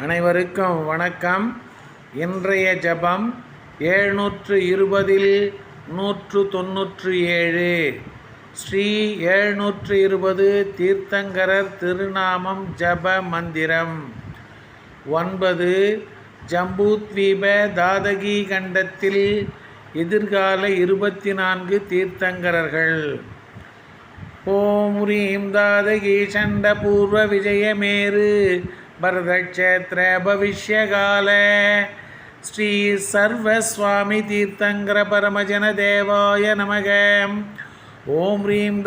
அனைவருக்கும் வணக்கம். இன்றைய ஜபம் ஏழ்நூற்று இருபதில் நூற்று தொன்னூற்று ஏழு ஸ்ரீ ஏழ்நூற்று இருபது தீர்த்தங்கரர் திருநாமம் ஜப மந்திரம். ஒன்பது ஜம்பூத்வீப தாதகி கண்டத்தில் எதிர்கால இருபத்தி நான்கு தீர்த்தங்கரர்கள். ஓம் ஹ்ரீம் தாதகி சண்ட பூர்வ விஜயமேரு பரதக்ஷேத்திர பவிஷ்யகால. ஸ்ரீ சர்வஸ்வாமி தீர்த்தங்கர பரமஜன தேவாய நமக. ஓம் ஹ்ரீம்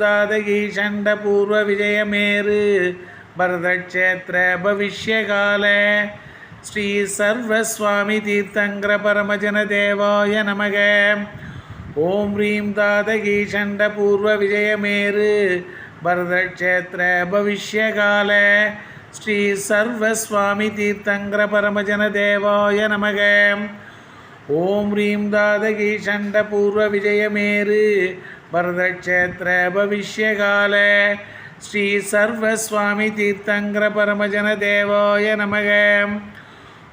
தாதகி சண்ட பூர்வ விஜயமேரு பரதக்ஷேத்திர பவிஷ்யகால. ஸ்ரீ சர்வஸ்வாமி தீர்த்தங்கர பரமஜன தேவாய நமக. ஓம் ஹ்ரீம் தாதகீ சண்ட பூர்வ விஜயமேரு பரதக்ஷேத்திர பவிஷ்யகால. ஸ்ரீ சர்வஸ்வாமி தீர்த்தங்கர பரமஜன தேவாய நமக. ஓம் ஹ்ரீம் தாதகீ சண்ட பூர்வ விஜயமேரு பரதக்ஷேத்திர பவிஷ்யகால. ஸ்ரீ சர்வஸ்வாமி தீர்த்தங்கர பரமஜன தேவாய நமக.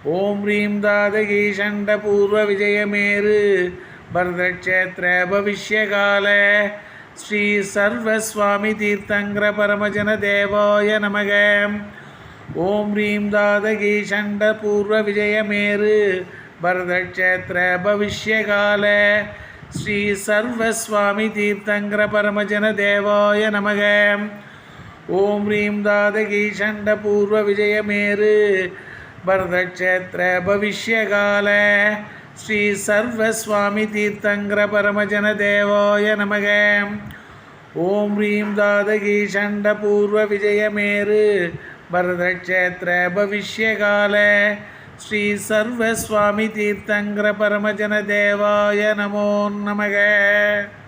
ஓம் ஹ்ரீம் தாதகி சண்ட பூர்வ விஜயமேரு பரதக்ஷேத்திர பவிஷ்யகால ஸ்ரீ சர்வஸ்வாமி தீர்த்தங்கர பரமஜன தேவாய நமக. ஓம் ஹ்ரீம் தாதகி சண்ட பூர்வ விஜயமேரு பரதக்ஷேத்திர பவிஷ்யகால ஸ்ரீ சர்வஸ்வாமி தீர்த்தங்கர பரமஜன தேவாய நமக. ஓம் ஹ்ரீம் தாதகி சண்ட பூர்வ விஜயமேரு பரதக்ஷேத்திர பவிஷ்யகால ஸ்ரீ சர்வஸ்வாமி தீர்த்தங்கர பரமஜன தேவாய நமக ஓம் ஹ்ரீம் தாதகி சண்ட பூர்வ விஜயமேரு பரதக்ஷேத்திர பவிஷ்யகால ஸ்ரீ சர்வஸ்வாமி தீர்த்தங்கர பரமஜன தேவாய நமக ஓம்